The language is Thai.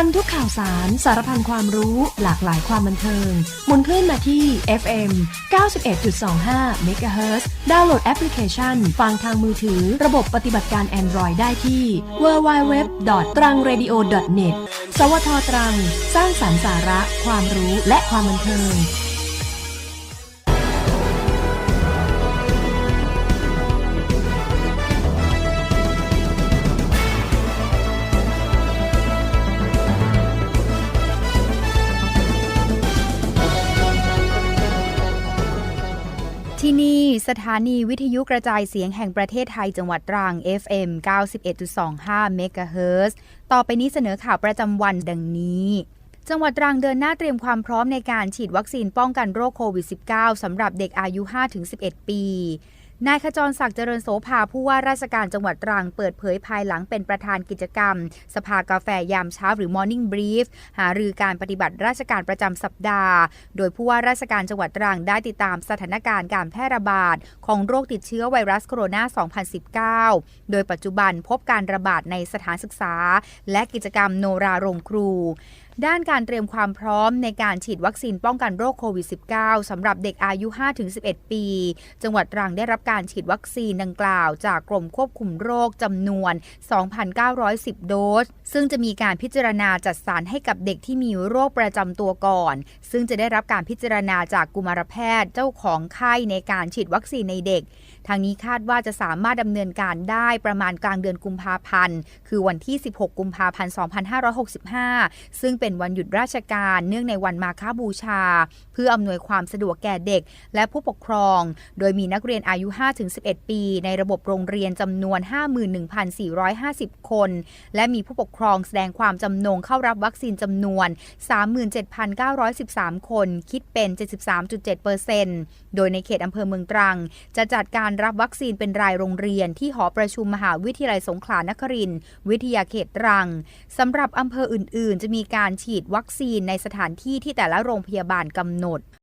ทันทุกข่าวสารสารพันความรู้หลากหลายความบันเทิงหมุนคลื่นมาที่ FM 91.25 MHz ดาวน์โหลดแอปพลิเคชัน ฟังทางมือถือระบบปฏิบัติการ Android ได้ที่ www.trangradio.net สวทตรัง สร้างสรรค์สาระ ความรู้และความบันเทิง ที่นี่สถานีวิทยุกระจายเสียงแห่งประเทศไทยจังหวัดตรัง FM 91.25เมกะเฮิรตซ์ต่อไปนี้เสนอข่าวประจำวันดังนี้ จังหวัดตรังเดินหน้าเตรียมความพร้อมในการฉีดวัคซีนป้องกันโรคโควิด -19 สำหรับเด็กอายุ 5-11 ปี นายขจรศักดิ์เจริญโสภาผู้ว่าราชการจังหวัดตรังเปิดเผยภายหลังเป็นประธานกิจกรรม สภากาแฟยามเช้าหรือ Morning Brief หารือการปฏิบัติราชการประจำสัปดาห์ โดยผู้ว่าราชการจังหวัดตรังได้ติดตามสถานการณ์การแพร่ระบาด ของโรคติดเชื้อไวรัสโคโรนา 2019 โดยปัจจุบันพบการระบาดในสถานศึกษา และกิจกรรมโนราโรงครู ด้านการเตรียมความพร้อมในการฉีดวัคซีนป้องกันโรคโควิด -19 สำหรับเด็กอายุ 5-11 ปี จังหวัดตรังได้รับการฉีดวัคซีนดังกล่าว จากกรมควบคุมโรคจำนวน 2,910 โดส ซึ่งจะมีการพิจารณาจัดสรรให้กับเด็กที่มีโรคประจำตัวก่อน ซึ่งจะได้รับการพิจารณาจากกุมารแพทย์เจ้าของไข้ในการฉีดวัคซีนในเด็ก ทางนี้คาดว่าจะสามารถดำเนินการได้ประมาณกลางเดือนกุมภาพันธ์ คือวันที่ 16 กุมภาพันธ์ 2565 ซึ่งเป็นวันหยุดราชการเนื่องในวันมาฆบูชา เพื่ออำนวยความสะดวกแก่เด็ก และผู้ปกครอง โดยมีนักเรียนอายุ 5-11 ปี ในระบบโรงเรียนจำนวน 51,450 คน และมีผู้ปกครองแสดงความจำนงเข้ารับวัคซีนจำนวน 37,913 คน คิดเป็น 73.7%โดยในเขตอำเภอเมืองตรัง จะจัดการรับวัคซีนเป็นรายโรงเรียนที่หอประชุมมหาวิทยาลัยสงขลานครินทร์วิทยาเขตตรังสำหรับอำเภออื่น ๆ จะมีการฉีดวัคซีนในสถานที่ที่แต่ละโรงพยาบาลกำหนด